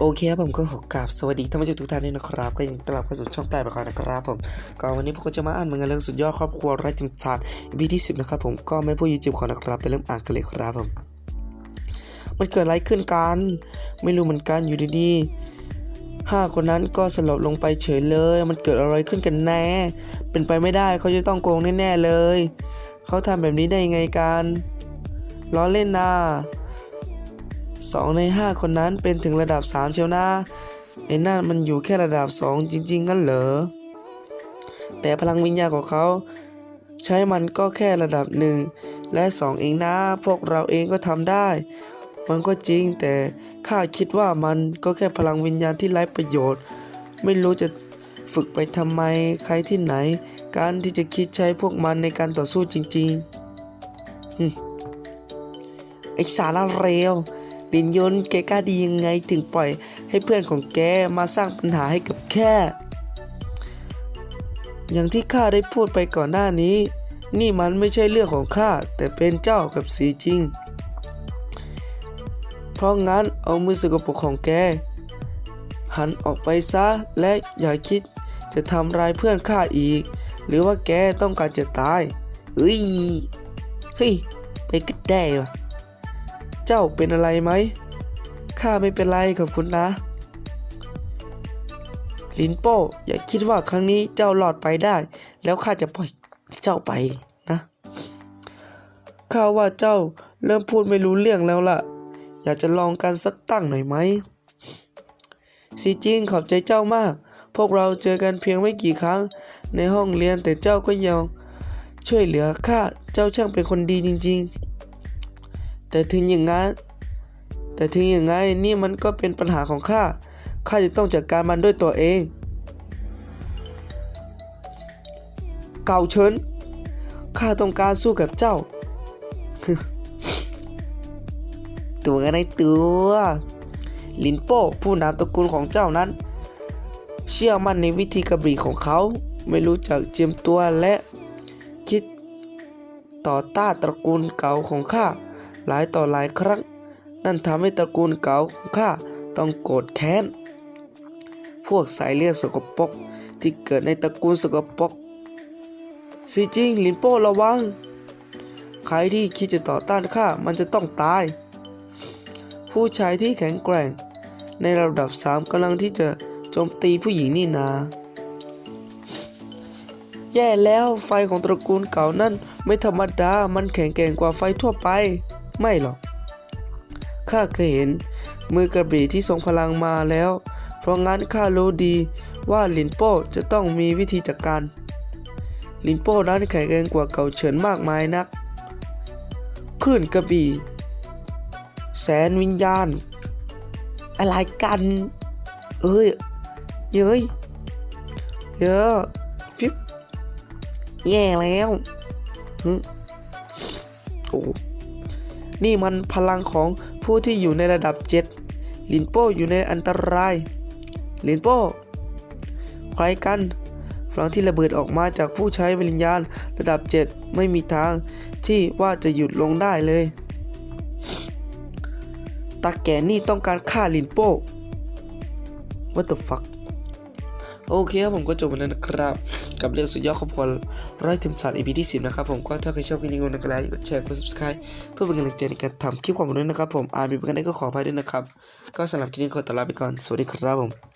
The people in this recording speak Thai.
โอเคครับผมก็ขอกราบสวัสดีท่านผู้ชมทุกท่านด้วยนะครับ ก็ยังต้อนรับเข้าสู่ช่องแปลประกอบนะครับผมก็วันนี้ผมก็จะมาอ่านมังานเรื่องสุดยอดครอบครัวไร้จิมชาติบีที่สิบนะครับผมก็ไม่พูดยืมจิบขอนะครับไปเริ่มอ่านกันเลยครับผมมันเกิดอะไรขึ้นกัน ไม่รู้เหมือนกันอยู่ดีๆห้าคนนั้นก็สลบลงไปเฉยเลย มันเกิดอะไรขึ้นกันแน่ เป็นไปไม่ได้เขาจะต้องโกงแน่ๆเลย เขาทำแบบนี้ได้ยังไงกันล้อเล่นนะ่ะ 2 ใน 5 คนนั้นเป็นถึงระดับ 3 เชียวนะไอ้นั่นมันอยู่แค่ระดับ 2 จริง ๆ งั้นเหรอ แต่พลังวิญญาณของเขา ใช้มันก็แค่ระดับ 1 และ 2 เองนะ พวกเราเองก็ทำได้ มันก็จริงแต่ข้าคิดว่ามันก็แค่พลังวิญญาณที่ไร้ประโยชน์ ไม่รู้จะฝึกไปทำไมใครที่ไหน การที่จะคิดใช้พวกมันในการต่อสู้จริงๆไอสาระเร็ว ลินยนแกกล้าดียังไงถึงปล่อยให้เพื่อนของแกมาสร้างปัญหาให้กับแค่ อย่างที่ข้าได้พูดไปก่อนหน้านี้ นี่มันไม่ใช่เรื่องของข้าแต่เป็นเจ้ากับสีจริง เพราะงั้นเอามือสกปรกของแก หันออกไปซะและอย่าคิดจะทำร้ายเพื่อนข้าอีก หรือว่าแกต้องการจะตายเฮ้ยเฮ้ยไปก็ได้วะ เจ้าเป็นอะไรไหม ข้าไม่เป็นไรขอบคุณนะ ลินโป้อย่าคิดว่าครั้งนี้เจ้ารอดไปได้ แล้วข้าจะปล่อยเจ้าไปนะข้าว่าเจ้าเริ่มพูดไม่รู้เรื่องแล้วล่ะ อยากจะลองกันสักตั้งหน่อยไหมสิจริงขอบใจเจ้ามาก พวกเราเจอกันเพียงไม่กี่ครั้ง ในห้องเรียนแต่เจ้าก็ยังช่วยเหลือข้า เจ้าช่างเป็นคนดีจริง ๆ แต่ถึงอย่างนั้น แต่ถึงอย่างไงนี่มันก็เป็นปัญหาของข้า ข้าจะต้องจัดการมันด้วยตัวเอง เก่าเชิญข้าต้องการสู้กับเจ้า ตัวกันในตัวลินโป้ผู้นำตระกูลของเจ้านั้น เชื่อมั่นในวิธีกระบรีของเขา ไม่รู้จักเจียมตัวและคิดต่อต้านตระกูลเก่าของข้า หลายต่อหลายครั้ง นั่นทำให้ตระกูลเก่าของข้าต้องโกรธแค้น พวกสายเลือดสกปรกที่เกิดในตระกูลสกปรกสิจริงลินโป้ระวัง ใครที่คิดจะต่อต้านข้ามันจะต้องตาย ผู้ชายที่แข็งแกร่ง ในระดับสามกำลังที่จะโจมตีผู้หญิงนี่นา แย่แล้วไฟของตระกูลเก่านั่นไม่ธรรมดา มันแข็งแกร่งกว่าไฟทั่วไป ไม่หรอก ข้าเคยเห็นมือกระบี่ที่ทรงพลังมาแล้ว เพราะงั้นข้ารู้ดีว่าลินโป้จะต้องมีวิธีจัดการ ลินโป้นั้นแข็งแกร่งกว่าเก่าเฉินมากมายนักคลื่นกระบี่ แสนวิญญาณ อะไรกัน เอ้ย เย้ย เยอะฟิบแย่แล้วโอ้ นี่มันพลังของผู้ที่อยู่ในระดับเจ็ดลินโป้อยู่ในอันตราย ลินโป้ ใครกันพลังที่ระเบิดออกมาจากผู้ใช้วิญญาณระดับเจ็ดไม่มีทางที่ว่าจะหยุดลงได้เลยตาแก่นี่ต้องการฆ่าลินโป้ What the fuck โอเคครับผมก็จบไปแล้วนะครับ กับเรื่องสุดยอดครอบครัวไร้ทิมสัน EP ที่10นะครับผมก็ถ้าใครชอบคลิปนี้ก็กดไลค์กดแชร์กด subscribe เพื่อเป็นกำลังใจในการทำคลิปของผมด้วยนะครับผมอาร์มีเพื่อนได้ก็ขออภัยด้วยนะครับ ก็สำหรับคลิปนี้ขอตัวลาไปก่อนสวัสดีครับผม